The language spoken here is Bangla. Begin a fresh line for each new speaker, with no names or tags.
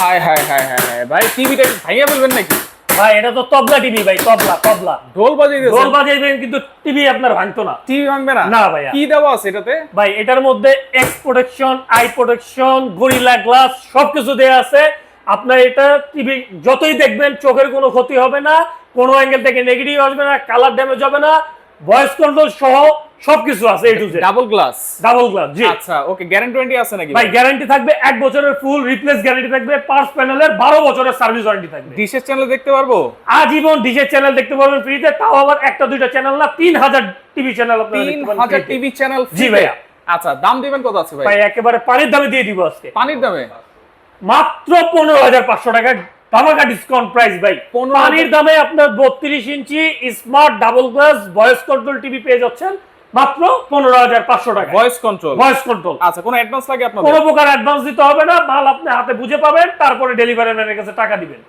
হায় হায় হায় হায় হায়। ভাই টিভিটা ভাঙিয়ে ফেলবেন নাকি?
ভাই এটা তো তবলা টিভি ভাই তবলা তবলা।
ঢোল বাজিয়ে
বাজাইবেন কিন্তু টিভি আপনার ভাঙতো না।
টিভি ভাঙবে না?
না ভাইয়া।
কি দেওয়া আছে এটাতে?
ভাই এটার মধ্যে x protection eye protection Gorilla Glass সবকিছু দেওয়া আছে। আপনার এটা টিভি যতই দেখবেন চোখের কোনো ক্ষতি হবে না কোনো অ্যাঙ্গেল থেকে নেগেটিভ আসবে না কালার ড্যামেজ হবে না। ভয়েস কন্ট্রোল সহ সবকিছু আছে A to Z
double glass
double glass জি।
আচ্ছা ওকে গ্যারান্টি আছে নাকি
ভাই গ্যারান্টি থাকবে বছরের ফুল রিপ্লেস গ্যারান্টি থাকবে পার্স প্যানেলের বারো বছরের সার্ভিস ওয়ারেন্টি থাকবে।
ডিশের চ্যানেল দেখতে পারব?
আজীবন ডিজের চ্যানেল দেখতে পারবেন ফ্রিতে তাও আবার একটা দুইটা চ্যানেল না তিন হাজার টিভি চ্যানেল আপনারা।
টিভি চ্যানেল
জি ভাইয়া।
আচ্ছা দাম দিবেন কত আছে ভাই?
ভাই একেবারে পানির দামে দিয়ে দিব আজকে।
পানির দামে?
মাত্র পনেরো হাজার পাঁচশো টাকা ধামাকা ডিসকাউন্ট প্রাইস ভাই।
15,000
পানির দামে আপনার বত্রিশ inch smart double glass voice control TV পেয়ে যাচ্ছেন। মাত্র পনেরো হাজার পাঁচশো টাকা।
ভয়েস কন্ট্রোল
ভয়েস কন্ট্রোল
আচ্ছা কোনো অ্যাডভান্স লাগে আপনার
কোনো প্রকার অ্যাডভান্স দিতে হবে না মাল আপনি হাতে বুঝে পাবেন তারপরে ডেলিভারি ম্যানের কাছে টাকা দিবেন।